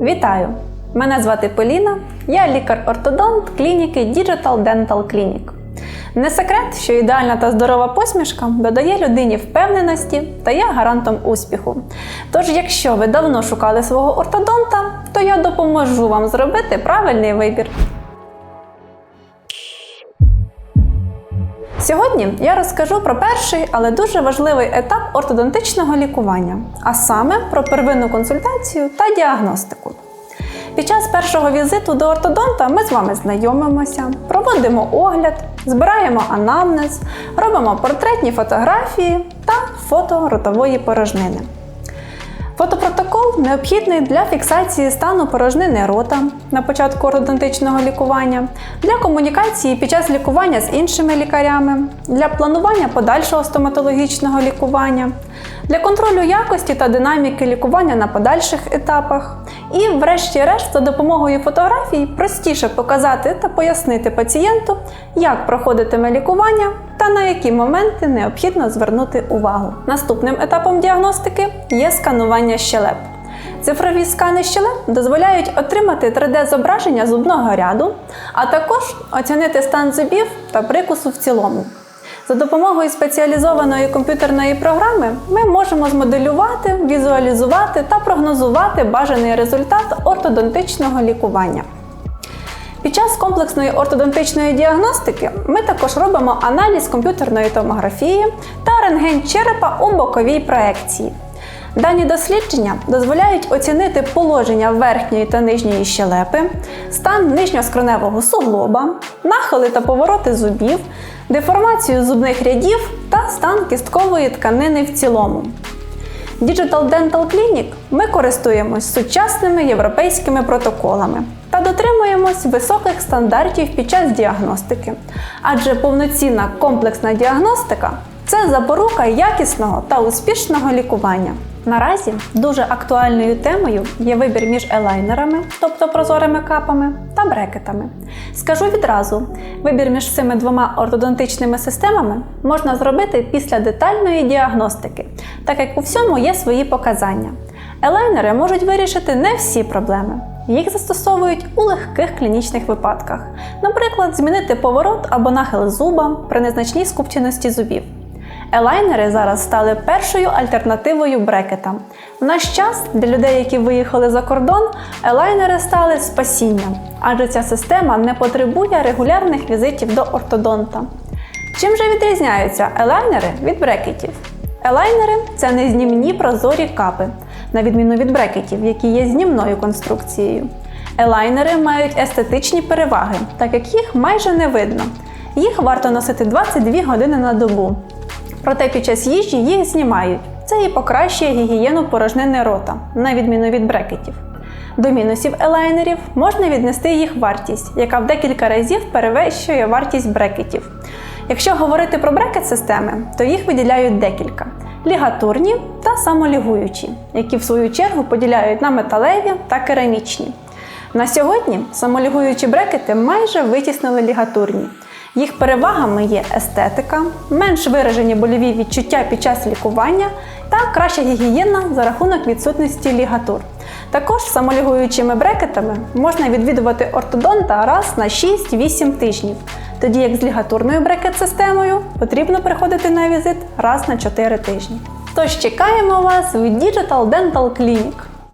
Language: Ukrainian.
Вітаю! Мене звати Поліна, я лікар-ортодонт клініки Digital Dental Clinic. Не секрет, що ідеальна та здорова посмішка додає людині впевненості та є гарантом успіху. Тож, якщо ви давно шукали свого ортодонта, то я допоможу вам зробити правильний вибір. Сьогодні я розкажу про перший, але дуже важливий етап ортодонтичного лікування, а саме про первинну консультацію та діагностику. Під час першого візиту до ортодонта ми з вами знайомимося, проводимо огляд, збираємо анамнез, робимо портретні фотографії та фото ротової порожнини. Фотопротокол необхідний для фіксації стану порожнини рота на початку ортодонтичного лікування, для комунікації під час лікування з іншими лікарями, для планування подальшого стоматологічного лікування, для контролю якості та динаміки лікування на подальших етапах. І, врешті-решт, за допомогою фотографій простіше показати та пояснити пацієнту, як проходитиме лікування та на які моменти необхідно звернути увагу. Наступним етапом діагностики є сканування щелеп. Цифрові скани щелеп дозволяють отримати 3D-зображення зубного ряду, а також оцінити стан зубів та прикусу в цілому. За допомогою спеціалізованої комп'ютерної програми ми можемо змоделювати, візуалізувати та прогнозувати бажаний результат ортодонтичного лікування. Під час комплексної ортодонтичної діагностики ми також робимо аналіз комп'ютерної томографії та рентген черепа у боковій проекції. Дані дослідження дозволяють оцінити положення верхньої та нижньої щелепи, стан нижньоскроневого суглоба, нахили та повороти зубів, деформацію зубних рядів та стан кісткової тканини в цілому. Digital Dental Clinic ми користуємось сучасними європейськими протоколами та дотримуємось високих стандартів під час діагностики, адже повноцінна комплексна діагностика це запорука якісного та успішного лікування. Наразі дуже актуальною темою є вибір між елайнерами, тобто прозорими капами, та брекетами. Скажу відразу: вибір між цими двома ортодонтичними системами можна зробити після детальної діагностики, так як у всьому є свої показання. Елайнери можуть вирішити не всі проблеми. Їх застосовують у легких клінічних випадках, наприклад, змінити поворот або нахил зуба при незначній скупченості зубів. Елайнери зараз стали першою альтернативою брекетам. В наш час для людей, які виїхали за кордон, елайнери стали спасінням, адже ця система не потребує регулярних візитів до ортодонта. Чим же відрізняються елайнери від брекетів? Елайнери це незнімні прозорі капи, на відміну від брекетів, які є знімною конструкцією. Елайнери мають естетичні переваги, так як їх майже не видно. Їх варто носити 22 години на добу. Проте під час їжі їх знімають. Це і покращує гігієну порожнини рота, на відміну від брекетів. До мінусів елайнерів можна віднести їх вартість, яка в декілька разів перевищує вартість брекетів. Якщо говорити про брекет-системи, то їх виділяють декілька: лігатурні та самолігуючі, які в свою чергу поділяють на металеві та керамічні. На сьогодні самолігуючі брекети майже витіснили лігатурні. Їх перевагами є естетика, менш виражені больові відчуття під час лікування та краща гігієна за рахунок відсутності лігатур. Також самолігуючими брекетами можна відвідувати ортодонта раз на 6-8 тижнів, тоді як з лігатурною брекет-системою потрібно приходити на візит раз на 4 тижні. Тож чекаємо вас в Digital Dental Clinic.